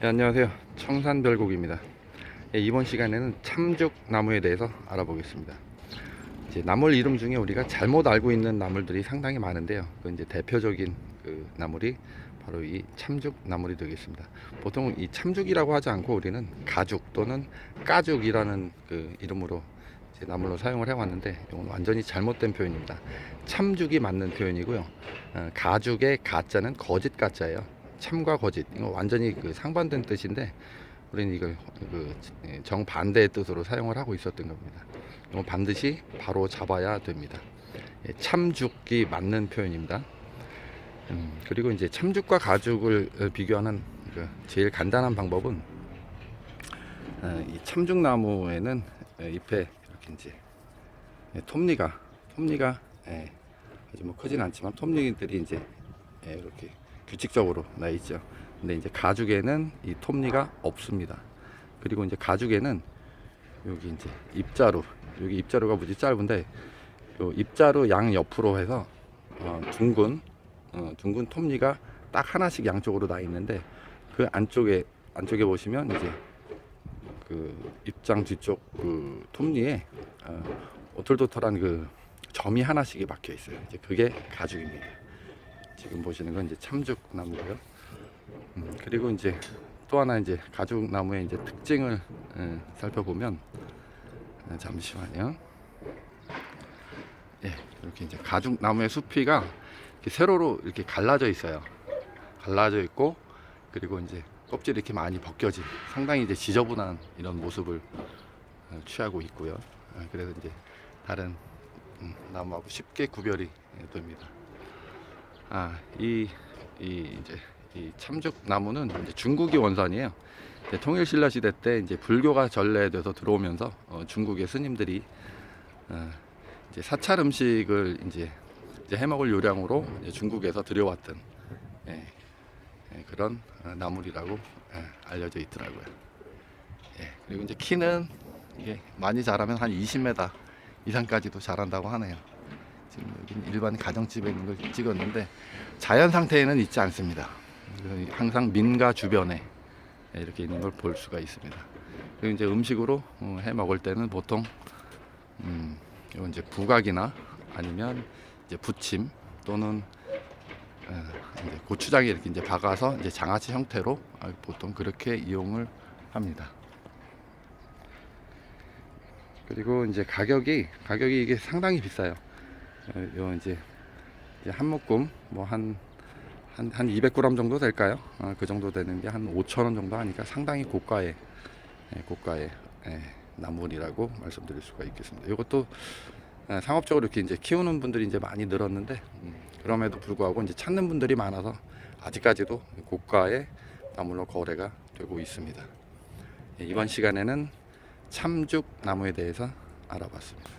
네, 안녕하세요. 청산별곡입니다. 예, 이번 시간에는 참죽 나무에 대해서 알아보겠습니다. 이제 나물 이름 중에 우리가 잘못 알고 있는 나물들이 상당히 많은데요. 그 이제 대표적인 그 나물이 바로 이 참죽 나물이 되겠습니다. 보통 이 참죽이라고 하지 않고 우리는 가죽 또는 까죽이라는 그 이름으로 나물로 사용을 해왔는데 이건 완전히 잘못된 표현입니다. 참죽이 맞는 표현이고요. 어, 가죽의 가자는 거짓 가자예요. 참과 거짓 이거 완전히 그 상반된 뜻인데 우리는 이걸 그 정반대의 뜻으로 사용을 하고 있었던 겁니다. 이거 반드시 바로 잡아야 됩니다. 예, 참죽이 맞는 표현입니다. 음, 그리고 이제 참죽과 가죽을 어, 비교하는 그 제일 간단한 방법은 어, 이 참죽나무에는 어, 잎에 이렇게 이제 예, 톱니가 톱니가 예, 아주 뭐 크진 않지만 톱니들이 이제 예, 이렇게 규칙적으로 나 있죠. 근데 이제 가죽에는 이 톱니가 없습니다. 그리고 이제 가죽에는 여기 이제 입자루 여기 입자루가 무지 짧은데 요 입자루 양 옆으로 해서 어, 둥근 어, 둥근 톱니가 딱 하나씩 양쪽으로 나 있는데 그 안쪽에 안쪽에 보시면 이제 그 입장 뒤쪽 그 톱니에 어, 오돌도돌한 그 점이 하나씩이 박혀 있어요. 이제 그게 가죽입니다. 지금 보시는 건 이제 참죽 나무고요. 음, 그리고 이제 또 하나 이제 가죽 나무의 이제 특징을 예, 살펴보면 예, 잠시만요. 예, 이렇게 이제 가죽 나무의 숲이가 이렇게 세로로 이렇게 갈라져 있어요. 갈라져 있고 그리고 이제 껍질이 이렇게 많이 벗겨진 상당히 이제 지저분한 이런 모습을 어, 취하고 있고요. 어, 그래서 이제 다른 음, 나무하고 쉽게 구별이 예, 됩니다. 아, 이, 이 이제 이 참죽 나무는 이제 중국이 원산이에요. 이제 통일 신라 시대 때 이제 불교가 전래돼서 들어오면서 어, 중국의 스님들이 어, 이제 사찰 음식을 이제, 이제 해먹을 요량으로 이제 중국에서 들여왔던 예, 예, 그런 어, 나물이라고 예, 알려져 있더라고요. 예, 그리고 이제 키는 이게 많이 자라면 한 20m 이상까지도 자란다고 하네요. 지금 여기 일반 가정집에 있는 걸 찍었는데 자연 상태에는 있지 않습니다. 항상 민가 주변에 이렇게 있는 걸 볼 수가 있습니다. 그리고 이제 음식으로 어, 해 먹을 때는 보통 음, 이건 이제 부각이나 아니면 이제 부침 또는 어, 이제 고추장에 이렇게 이제 박아서 이제 장아찌 형태로 아, 보통 그렇게 이용을 합니다. 그리고 이제 가격이 가격이 이게 상당히 비싸요. 어, 요 이제, 이제 한 묶음 뭐 한 한, 한 200g 정도 될까요? 어, 그 정도 되는 게 한 5,000원 정도 하니까 상당히 고가의 예, 고가의 예, 나물이라고 말씀드릴 수가 있겠습니다. 이것도 예, 상업적으로 이렇게 이제 키우는 분들이 이제 많이 늘었는데 음, 그럼에도 불구하고 이제 찾는 분들이 많아서 아직까지도 고가의 나물로 거래가 되고 있습니다. 예, 이번 시간에는 참죽 나무에 대해서 알아봤습니다.